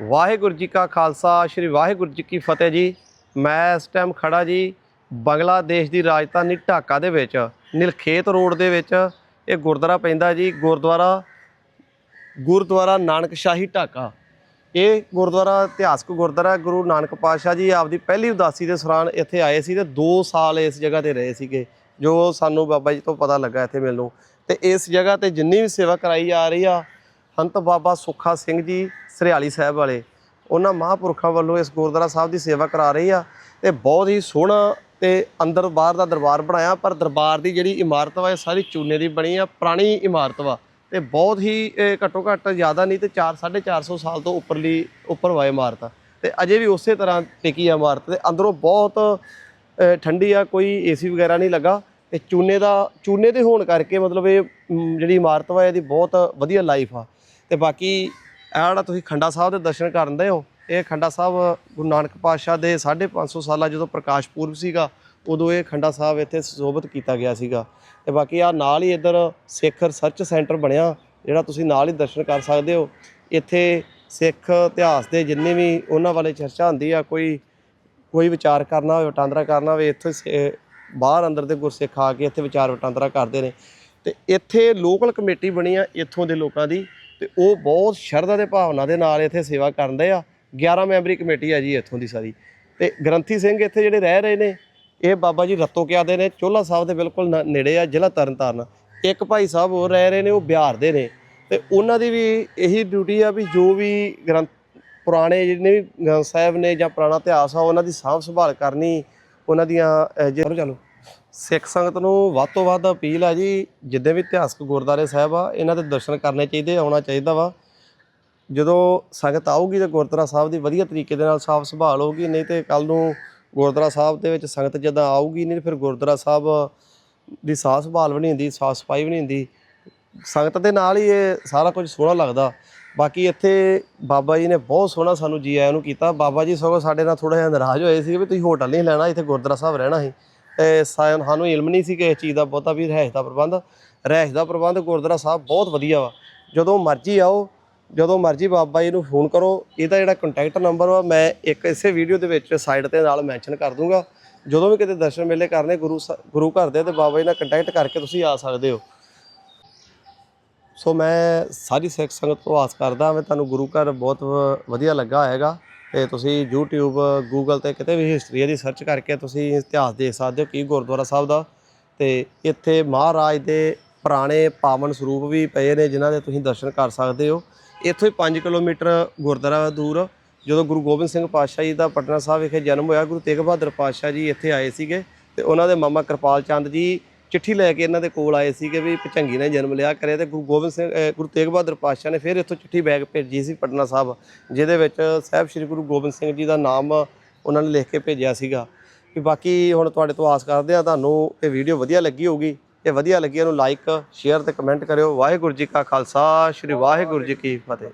ਵਾਹਿਗੁਰੂ ਜੀ ਕਾ ਖਾਲਸਾ, ਸ੍ਰੀ ਵਾਹਿਗੁਰੂ ਜੀ ਕੀ ਫਤਿਹ ਜੀ। ਮੈਂ ਇਸ ਟਾਈਮ ਖੜਾ ਜੀ ਬੰਗਲਾਦੇਸ਼ ਦੀ ਰਾਜਧਾਨੀ ਢਾਕਾ ਦੇ ਵਿੱਚ, ਨਿਲਖੇਤ ਰੋਡ ਦੇ ਵਿੱਚ। ਇਹ ਗੁਰਦੁਆਰਾ ਪੈਂਦਾ ਜੀ, ਗੁਰਦੁਆਰਾ ਗੁਰਦੁਆਰਾ ਨਾਨਕ ਸ਼ਾਹੀ ਢਾਕਾ। ਇਹ ਗੁਰਦੁਆਰਾ ਇਤਿਹਾਸਕ ਗੁਰਦੁਆਰਾ ਗੁਰੂ ਨਾਨਕ ਪਾਤਸ਼ਾਹ ਜੀ ਆਪਦੀ ਪਹਿਲੀ ਉਦਾਸੀ ਦੇ ਦੌਰਾਨ ਇੱਥੇ ਆਏ ਸੀ ਤੇ 2 ਸਾਲ ਇਸ ਜਗ੍ਹਾ ਤੇ ਰਹੇ ਸੀਗੇ, ਜੋ ਸਾਨੂੰ ਬਾਬਾ ਜੀ ਤੋਂ ਪਤਾ ਲੱਗਾ ਇੱਥੇ ਮੈਨੂੰ ਨੂੰ। ਤੇ ਇਸ ਜਗ੍ਹਾ ਤੇ ਜਿੰਨੀ ਵੀ ਸੇਵਾ ਕਰਾਈ ਜਾ ਰਹੀ ਆ ਸੰਤ ਬਾਬਾ ਸੁੱਖਾ ਸਿੰਘ ਜੀ ਸਰਿਆਲੀ ਸਾਹਿਬ ਵਾਲੇ। ਉਹਨਾਂ ਮਹਾਂਪੁਰਖਾਂ ਵੱਲੋਂ ਇਸ ਗੁਰਦੁਆਰਾ ਸਾਹਿਬ ਦੀ ਸੇਵਾ ਕਰਾ ਰਹੀ ਆ ਤੇ ਬਹੁਤ ਹੀ ਸੋਹਣਾ ਤੇ ਅੰਦਰ ਬਾਹਰ ਦਾ ਦਰਬਾਰ ਬਣਾਇਆ, ਪਰ ਦਰਬਾਰ ਦੀ ਜਿਹੜੀ ਇਮਾਰਤ ਵਾ, ਇਹ ਸਾਰੀ ਚੂਨੇ ਦੀ ਬਣੀ ਆ, ਪੁਰਾਣੀ ਇਮਾਰਤ ਵਾ। ਤੇ ਬਹੁਤ ਹੀ ਘੱਟੋ ਘੱਟ ਜ਼ਿਆਦਾ ਨਹੀਂ ਤੇ 4 450 ਸਾਲ ਤੋਂ ਉੱਪਰਲੀ, ਉੱਪਰ ਵਾ ਇਮਾਰਤ ਤੇ ਅਜੇ ਵੀ ਉਸੇ ਤਰ੍ਹਾਂ ਟਿਕੀ ਆ ਇਮਾਰਤ ਤੇ ਅੰਦਰੋਂ ਬਹੁਤ ਠੰਡੀ ਆ, ਕੋਈ ਏਸੀ ਵਗੈਰਾ ਨਹੀਂ ਲੱਗਾ। ਤੇ ਚੂਨੇ ਦਾ, ਚੂਨੇ ਦੇ ਹੋਣ ਕਰਕੇ ਮਤਲਬ ਇਹ ਜਿਹੜੀ ਇਮਾਰਤ ਵਾ, ਇਹਦੀ ਬਹੁਤ ਵਧੀਆ ਲਾਈਫ ਆ। ਤੇ ਬਾਕੀ ਇਹ ਜਿਹੜਾ ਤੁਸੀਂ ਖੰਡਾ ਸਾਹਿਬ ਦੇ ਦਰਸ਼ਨ ਕਰਨ ਦੇ ਹੋ, ਇਹ ਖੰਡਾ ਸਾਹਿਬ ਗੁਰੂ ਨਾਨਕ ਪਾਤਸ਼ਾਹ ਦੇ 550 ਸਾਲਾ ਜਦੋਂ ਪ੍ਰਕਾਸ਼ ਪੁਰਬ ਸੀਗਾ, ਉਦੋਂ ਇਹ ਖੰਡਾ ਸਾਹਿਬ ਇੱਥੇ ਸੁਸ਼ੋਭਿਤ ਕੀਤਾ ਗਿਆ ਸੀਗਾ। ਤੇ ਬਾਕੀ ਆ ਨਾਲ ਹੀ ਇੱਧਰ ਸਿੱਖ ਰਿਸਰਚ ਸੈਂਟਰ ਬਣਿਆ, ਜਿਹੜਾ ਤੁਸੀਂ ਨਾਲ ਹੀ ਦਰਸ਼ਨ ਕਰ ਸਕਦੇ ਹੋ। ਇੱਥੇ ਸਿੱਖ ਇਤਿਹਾਸ ਦੇ ਜਿੰਨੇ ਵੀ ਉਹਨਾਂ ਬਾਰੇ ਚਰਚਾ ਹੁੰਦੀ ਆ, ਕੋਈ ਕੋਈ ਵਿਚਾਰ ਕਰਨਾ ਹੋਵੇ, ਵਟਾਂਦਰਾ ਕਰਨਾ ਹੋਵੇ, ਇੱਥੇ ਸੇ- ਬਾਹਰ ਅੰਦਰ ਦੇ ਗੁਰਸਿੱਖ ਆ ਕੇ ਇੱਥੇ ਵਿਚਾਰ ਵਟਾਂਦਰਾ ਕਰਦੇ ਨੇ। ਤੇ ਇੱਥੇ ਲੋਕਲ ਕਮੇਟੀ ਬਣੀ ਆ ਇੱਥੋਂ ਦੇ ਲੋਕਾਂ ਦੀ। ਤੇ ਉਹ ਬਹੁਤ ਸ਼ਰਧਾ ਦੇ ਭਾਵਨਾ ਦੇ ਨਾਲ ਇੱਥੇ ਸੇਵਾ ਕਰਦੇ ਆ। 11 ਮੈਂਬਰੀ ਕਮੇਟੀ ਆ ਜੀ ਇੱਥੋਂ ਦੀ ਸਾਰੀ। ਤੇ ਗ੍ਰੰਥੀ ਸਿੰਘ ਇੱਥੇ ਜਿਹੜੇ ਰਹਿ ਰਹੇ ਨੇ, ਇਹ ਬਾਬਾ ਜੀ ਰੱਤੋ ਕਿਆ ਦੇ ਨੇ ਚੋਲਾ ਸਾਹਿਬ ਦੇ ਬਿਲਕੁਲ ਨ- ਨੇੜੇ ਆ, ਜ਼ਿਲ੍ਹਾ ਤਰਨਤਾਰਨ। ਇੱਕ ਭਾਈ ਸਾਹਿਬ ਹੋਰ ਰਹਿ ਰਹੇ ਨੇ, ਉਹ ਬਿਹਾਰ ਦੇ ਨੇ। ਤੇ ਉਹਨਾਂ ਦੀ ਵੀ ਇਹੀ ਡਿਊਟੀ ਆ ਵੀ ਜੋ ਵੀ ਗ੍ਰੰਥ, ਪੁਰਾਣੇ ਜਿੰਨੇ ਵੀ ਗ੍ਰੰਥ ਸਾਹਿਬ ਨੇ ਜਾਂ ਪੁਰਾਣਾ ਇਤਿਹਾਸ ਆ, ਉਹਨਾਂ ਦੀ ਸਾਂਭ ਸੰਭਾਲ ਕਰਨੀ, ਉਹਨਾਂ ਦੀਆਂ ਜੇ ਚਲੋ ਚਲੋ। ਸਿੱਖ ਸੰਗਤ ਨੂੰ ਵੱਧ ਤੋਂ ਵੱਧ ਅਪੀਲ ਹੈ ਜੀ, ਜਿੱਦੇ ਵੀ ਇਤਿਹਾਸਕ ਗੁਰਦਾਰੇ ਸਾਹਿਬ ਆ, ਇਹਨਾਂ ਦੇ ਦਰਸ਼ਨ ਕਰਨੇ ਚਾਹੀਦੇ, ਆਉਣਾ ਚਾਹੀਦਾ ਵਾ। ਜਦੋਂ ਸੰਗਤ ਆਊਗੀ ਤੇ ਗੁਰਦੁਆਰਾ ਸਾਹਿਬ ਦੀ ਵਧੀਆ ਤਰੀਕੇ ਦੇ ਨਾਲ ਸਾਫ਼ ਸੰਭਾਲ ਹੋਊਗੀ, ਨਹੀਂ ਤੇ ਕੱਲ ਨੂੰ ਗੁਰਦੁਆਰਾ ਸਾਹਿਬ ਦੇ ਵਿੱਚ ਸੰਗਤ ਜਦੋਂ ਆਊਗੀ ਨਹੀਂ ਤੇ ਫਿਰ ਗੁਰਦੁਆਰਾ ਸਾਹਿਬ ਦੀ ਸਾਫ਼ ਸੰਭਾਲ ਵੀ ਨਹੀਂ ਹੁੰਦੀ, ਸਾਫ਼ ਸਫ਼ਾਈ ਵੀ ਨਹੀਂ ਹੁੰਦੀ। ਸੰਗਤ ਦੇ ਨਾਲ ਹੀ ਇਹ ਸਾਰਾ ਕੁਝ ਸੋਹਣਾ ਲੱਗਦਾ। ਬਾਕੀ ਇੱਥੇ ਬਾਬਾ ਜੀ ਨੇ ਬਹੁਤ ਸੋਹਣਾ ਸਾਨੂੰ ਜੀ ਆਇਆਂ ਨੂੰ ਕੀਤਾ। ਬਾਬਾ ਜੀ ਸਗੋਂ ਸਾਡੇ ਨਾਲ ਥੋੜਾ ਜਿਹਾ ਨਾਰਾਜ਼ ਹੋਏ ਸੀ ਵੀ ਤੁਸੀਂ ਹੋਟਲ ਨਹੀਂ ਲੈਣਾ, ਇੱਥੇ ਗੁਰਦੁਆਰਾ ਸਾਹਿਬ ਰਹਿਣਾ ਸੀ। ਸਾਨੂੰ ਇਲਮ ਨਹੀਂ ਸੀ ਕਿ ਇਸ ਚੀਜ਼ ਦਾ ਬਹੁਤਾ ਵੀ ਰਹਿਸ਼ ਦਾ ਪ੍ਰਬੰਧ। ਰਹਿਸ਼ ਦਾ ਪ੍ਰਬੰਧ ਗੁਰਦੁਆਰਾ ਸਾਹਿਬ ਬਹੁਤ ਵਧੀਆ ਵਾ। ਜਦੋਂ ਮਰਜ਼ੀ ਆਓ, ਜਦੋਂ ਮਰਜ਼ੀ ਬਾਬਾ ਜੀ ਨੂੰ ਫੋਨ ਕਰੋ, ਇਹਦਾ ਜਿਹੜਾ ਕੰਟੈਕਟ ਨੰਬਰ ਵਾ, ਮੈਂ ਇੱਕ ਇਸੇ ਵੀਡੀਓ ਦੇ ਵਿੱਚ ਸਾਈਡ ਤੇ ਨਾਲ ਮੈਂਸ਼ਨ ਕਰ ਦੂੰਗਾ। ਜਦੋਂ ਵੀ ਕਿਤੇ ਦਰਸ਼ਨ ਮੇਲੇ ਕਰਨੇ ਗੁਰੂ ਸ- ਗੁਰੂ ਘਰ ਦੇ ਤੇ ਬਾਬਾ ਜੀ ਨਾਲ ਕੰਟੈਕਟ ਕਰਕੇ ਤੁਸੀਂ ਆ ਸਕਦੇ ਹੋ। ਸੋ ਮੈਂ ਸਾਰੀ ਸਿੱਖ ਸੰਗਤ ਤੋਂ ਆਸ ਕਰਦਾ ਮੈਂ ਤੁਹਾਨੂੰ ਗੁਰੂ ਘਰ ਬਹੁਤ ਵ- ਵਧੀਆ ਲੱਗਾ ਹੋਏਗਾ। ਤੇ ਤੁਸੀਂ YouTube, Google ਤੇ ਕਿਤੇ ਵੀ ਹਿਸਟਰੀ ਦੀ ਸਰਚ ਕਰਕੇ ਤੁਸੀਂ ਇਤਿਹਾਸ ਦੇਖ ਸਕਦੇ ਹੋ ਕੀ ਗੁਰਦੁਆਰਾ ਸਾਹਿਬ ਦਾ। ਤੇ ਇੱਥੇ ਮਹਾਰਾਜ ਦੇ ਪੁਰਾਣੇ ਪਾਵਨ ਸਰੂਪ ਵੀ ਪਏ ਨੇ, ਜਿਨ੍ਹਾਂ ਦੇ ਤੁਸੀਂ ਦਰਸ਼ਨ ਕਰ ਸਕਦੇ ਹੋ। ਇੱਥੋਂ ਹੀ 5 ਕਿਲੋਮੀਟਰ ਗੁਰਦੁਆਰਾ ਦੂਰ, ਜਦੋਂ ਗੁਰੂ ਗੋਬਿੰਦ ਸਿੰਘ ਪਾਤਸ਼ਾਹ ਜੀ ਦਾ ਪਟਨਾ ਸਾਹਿਬ ਵਿਖੇ ਜਨਮ ਹੋਇਆ, ਗੁਰੂ ਤੇਗ ਬਹਾਦਰ ਪਾਤਸ਼ਾਹ ਜੀ ਇੱਥੇ ਆਏ ਸੀਗੇ। ਤੇ ਉਹਨਾਂ ਦੇ ਮਾਮਾ ਕਿਰਪਾਲ ਚੰਦ ਜੀ ਚਿੱਠੀ ਲੈ ਕੇ ਇਹਨਾਂ ਦੇ ਕੋਲ ਆਏ ਸੀਗੇ ਵੀ ਭਚੰਗੀ ਨੇ ਜਨਮ ਲਿਆ ਕਰੇ ਤੇ ਗੁਰੂ ਗੋਬਿੰਦ ਸਿੰਘ ਗੁਰੂ ਤੇਗ ਬਹਾਦਰ ਪਾਤਸ਼ਾਹ ਨੇ ਫਿਰ ਇੱਥੋਂ ਚਿੱਠੀ ਬੈਗ ਭੇਜੀ ਸੀ ਪਟਨਾ ਸਾਹਿਬ, ਜਿਹਦੇ ਵਿੱਚ ਸਾਹਿਬ ਸ੍ਰੀ ਗੁਰੂ ਗੋਬਿੰਦ ਸਿੰਘ ਜੀ ਦਾ ਨਾਮ ਉਹਨਾਂ ਨੇ ਲਿਖ ਕੇ ਭੇਜਿਆ ਸੀਗਾ। ਵੀ ਬਾਕੀ ਹੁਣ ਤੁਹਾਡੇ ਤੋਂ ਆਸ ਕਰਦੇ ਆ ਤੁਹਾਨੂੰ ਇਹ ਵੀਡੀਓ ਵਧੀਆ ਲੱਗੀ ਹੋਊਗੀ ਇਹ ਵਧੀਆ ਲੱਗੀ ਇਹਨੂੰ ਲਾਈਕ ਸ਼ੇਅਰ ਤੇ ਕਮੈਂਟ ਕਰਿਓ। ਵਾਹਿਗੁਰੂ ਜੀ ਕਾ ਖਾਲਸਾ, ਸ੍ਰੀ ਵਾਹਿਗੁਰੂ ਜੀ ਕੀ ਫਤਿਹ।